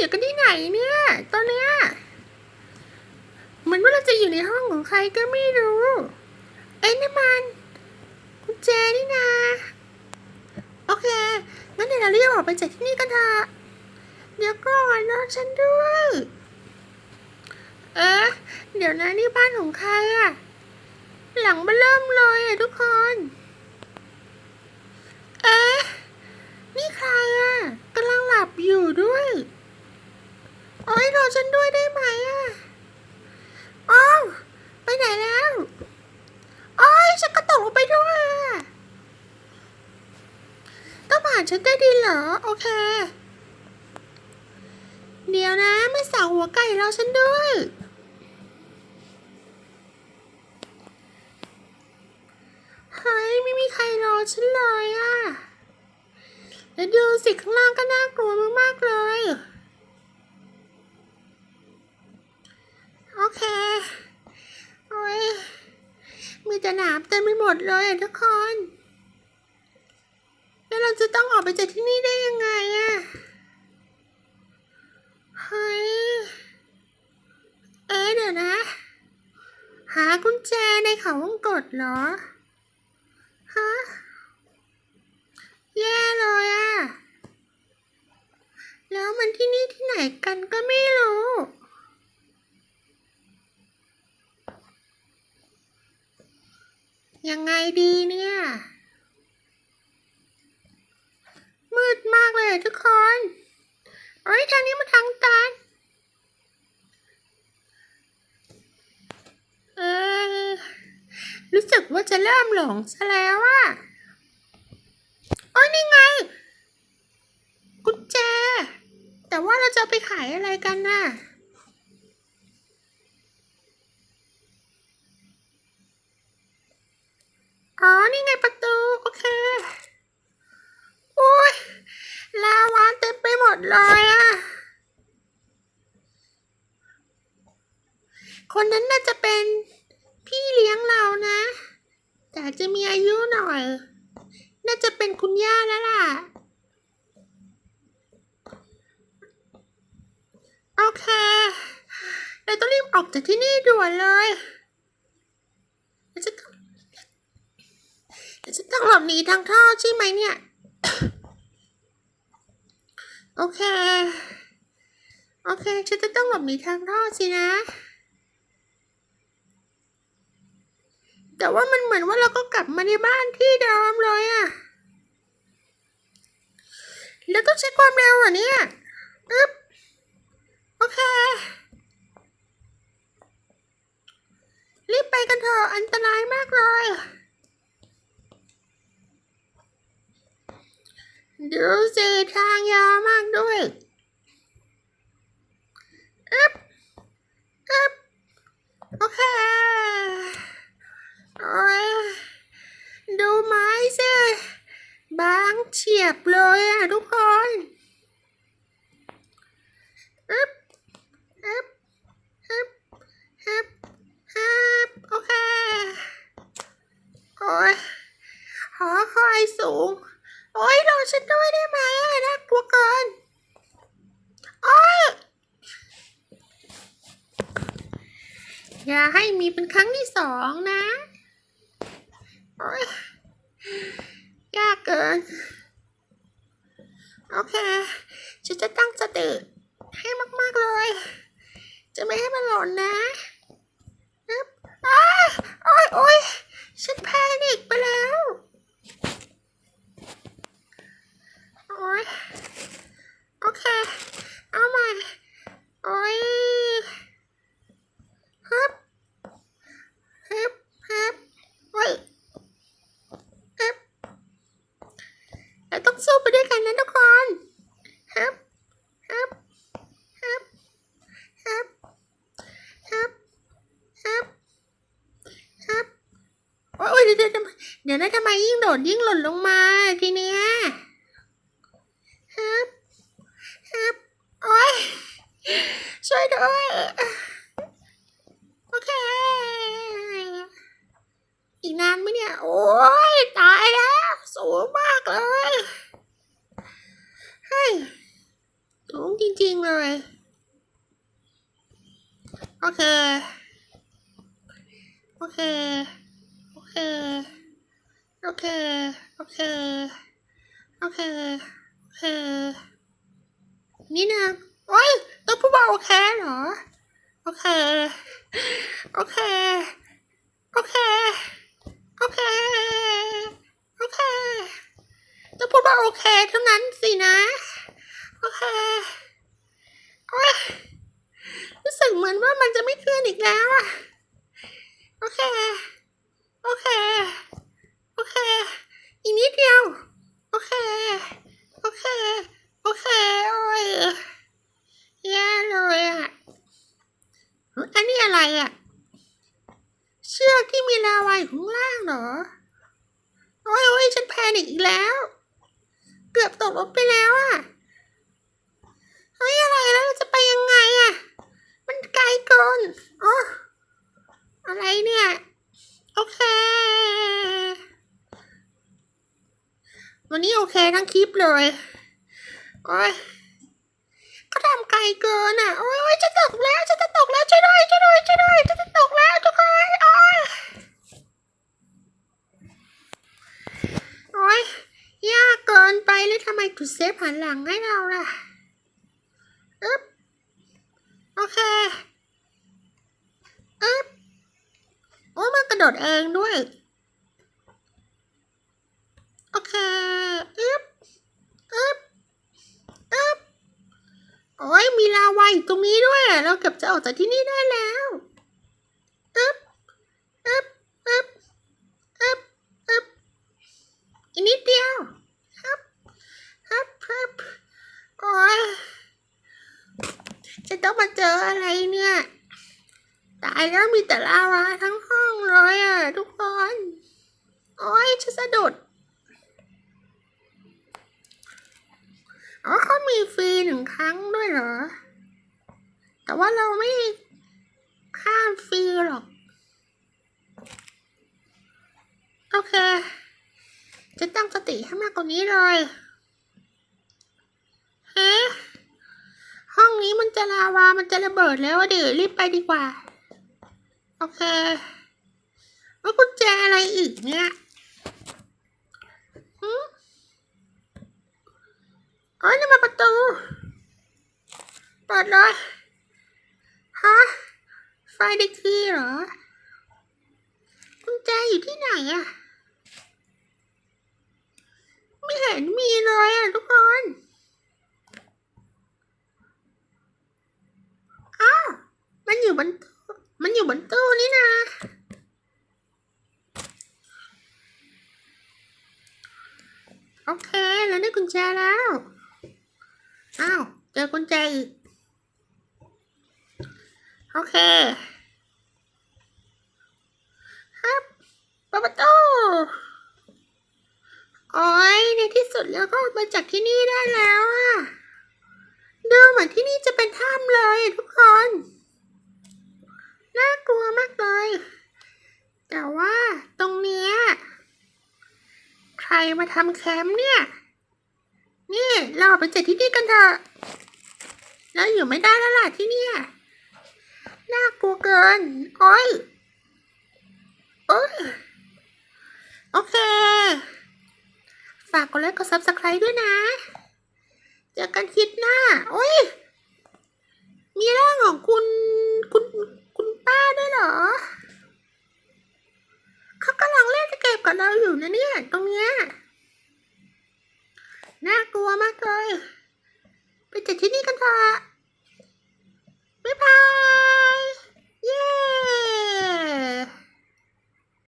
อยู่กันที่ไหนเนี่ยตอนเนี้ยเหมือนว่าเราจะอยู่ในห้องของใครก็ไม่รู้ เอ้ยนี่มันกุญแจนี่นาโอเคงั้นเดี๋ยวเราเรียกออกไปจากที่นี่กันเถอะเดี๋ยวก่อนรอฉันด้วย เอ๊ะเดี๋ยวนะนี่บ้านของใครอะหลังมาเริ่มเลยอะทุกคน เอ๊ะนี่ใครอะกำลังหลับอยู่ด้วย โอ้ยรอฉันด้วยได้ไหมอะอ้าวไปไหนแล้วโอ้ยฉันก็ตกลงไปด้วยอะต้องผ่านฉันได้ดีเหรอ โอเค เดี๋ยวนะไม่สาวหัวไก่รอฉันด้วยเฮ้ยไม่มีใครรอฉันเลยอะแล้วดูสิข้างล่างก็น่ากลัวมากๆเลย เคโอ้ยมีแต่หนามเต็มไปหมดเลยทุกคน แล้วเราจะต้องออกไปจากที่นี่ได้ยังไงอะเฮ้ยเอ๊ะเดี๋ยวนะ หากุญแจในเขาวงกดเหรอฮะแย่เลยอะแล้วมันที่นี่ที่ไหนกันก็ไม่รู้ ยังไงดีเนี่ย มืดมากเลยทุกคนเอ้ยทางนี้มันทางตันเออ รู้สึกว่าจะเริ่มหลงซะแล้วอะโอ้ยนี่ไง กุญแจ แต่ว่าเราจะไปขายอะไรกันน่ะ อ๋อ นี่ไงประตู โอเค โอ้ย ลาวาเต็มไปหมดเลยอะ คนนั้นน่าจะเป็นพี่เลี้ยงเรานะ แต่จะมีอายุหน่อย น่าจะเป็นคุณย่าแล้วล่ะ โอเค เราต้องรีบออกจากที่นี่ด่วนเลยเราจะเราจะต้องหลบหนีทางท่อใช่ไหมเนี่ย โอเค โอเค ฉันจะต้องหลบหนีทางท่อสินะ แต่ว่ามันเหมือนว่าเราก็กลับมาในบ้านที่เดิมเลยอะแล้วต้องใช้ความเร็วอะเนี่ยอึ๊บโอเค รีบไปกันเถอะอันตรายมากเลย ดูสิทางยาวมากด้วยอึ๊บอึ๊บโอเค ดูไม้สิบางเฉียบเลยอะทุกคนอึ๊บอึ๊บอึ๊บอึ๊บอึ๊บโอเค โอ้ยหอคอยสูง โอ้ยรอฉันด้วยได้ไหมอะน่ากลัวเกินโอ้ยอย่าให้มีเป็นครั้งที่สองนะ ยากเกิน โอเค ฉันจะตั้งสติให้มาก ๆ เลย จะไม่ให้มันหล่นนะอ๊บอ้าโอ๊ยโอ๊ยฉันแพนิกไปแล้ว โอ๊ย โอเค เอาใหม่ โอ๊ยฮึบฮึบฮึบโอ๊ย ฮึบเรา ต้องสู้ไปด้วยกันนะทุกคนฮึบฮึบฮึบฮึบฮึบฮึบฮึบโอ้ยเดี๋ยวเดี๋ยวเดี๋ยวนะทำไมยิ่งโดดยิ่งหล่นลงมาทีเนี้ยฮึบฮึบโอ้ยช่วยด้วยโอเคอีกนานไหมเนี่ย โอ้ยตายแล้ว สูงมากเลยเฮ้ยสูงจริงๆเลย โอเค โอเค โอเค โอเค โอเค โอเค โอเค นี่นะโอ้ยต้องพูดว่าโอเคเหรอ โอเค โอเค โอเค โอเค เคต้องพูดว่าโอเคเท่านั้นสินะ โอเครู้สึกเหมือนว่ามันจะไม่เคลื่อนอีกแล้วอะโอเค โอเค โอเค อีกนิดเดียว โอเค โอเค โอเค โอ้ยแย่เลยอะอันนี้อะไรอะเชือกที่มีลาวายข้างล่างเหรอ โอ้ยโอ้ยฉันแพนิคอีกแล้ว เกือบตกลงไปแล้วอะเฮ้ยอะไรแล้วเราจะไปยังไงอะมันไกลเกินอ๋ออะไรเนี่ย โอเค วันนี้โอเคทั้งคลิปเลยโอ้ยก็ทำไกลเกินอะ โอ้ยโอ้ยจะตกแล้วจะจะตกแล้วช่วยด้วยช่วยด้วยช่วยด้วยจะตกแล้วทุกคนโอ้ยโอ้ยยากเกินไปเลยทำไมจุดเซฟหันหลังให้เราล่ะอึ๊บโอเคอึ๊บโอ้มันกระโดดเองด้วย โอเคอึ๊บอึ๊บอึ๊บโอ้ยมีลาวาอยู่ตรงนี้ด้วย เราเกือบจะออกจากที่นี่ได้แล้ว อึ๊บ อึ๊บ อึ๊บ อึ๊บ อึ๊บ อีกนิดเดียวฮึบฮึบฮึบโอ้ย จะต้อง มาเจออะไรเนี่ย ตายแล้วมีแต่ลาวาทั้งห้องเลยอะทุกคน โอ้ยจะสะดุดอ๋อเขามีฟรีหนึ่งครั้งด้วยเหรอ แต่ว่าเราไม่ข้ามฟรีหรอก โอเค จะตั้งสติให้มากกว่านี้เลย เฮ้ ห้องนี้มันจะลาวา มันจะระเบิดแล้วเดี๋ยวรีบไปดีกว่า โอเค แล้วกุญแจอะไรอีกเนี่ยหืมเอ้ยนี่มาประตู เปิดเลยฮะ ไฟด็กคีย์เหรอ กุญแจอยู่ที่ไหนอะไม่เห็นมีเลยอะทุกคน อ้าว มันอยู่บนตู้มันอยู่บนตู้นี่นะ โอเค แล้วได้กุ ญแจแล้ว อ้าว เจอกุญแจอีก โอเคฮับเปิดประตูโอ้ยในที่สุดแล้วก็ออกมาจากที่นี่ได้แล้วอะดูเหมือนที่นี่จะเป็นถ้ำเลยทุกคน น่ากลัวมากเลย แต่ว่าตรงเนี้ยใครมาทำแคมป์เนี่ย นี่เราออกไปจากที่นี่กันเถอะเราอยู่ไม่ได้แล้วล่ะที่เนี่ยน่ากลัวเกิน โอ้ยโอ้ยโอเค ฝากกดไลค์กดซับสไครต์ด้วยนะ เจอกันคลิปหน้า โอ้ย มีร่างของคุณ คุณ คุณป้าด้วยเหรอ เขากำลังเล่นเกมกับเราอยู่นะเนี่ย ตรงเนี้ย น่ากลัวมากเลย ไปจัดที่นี่กันเถอะบ๊ายบาย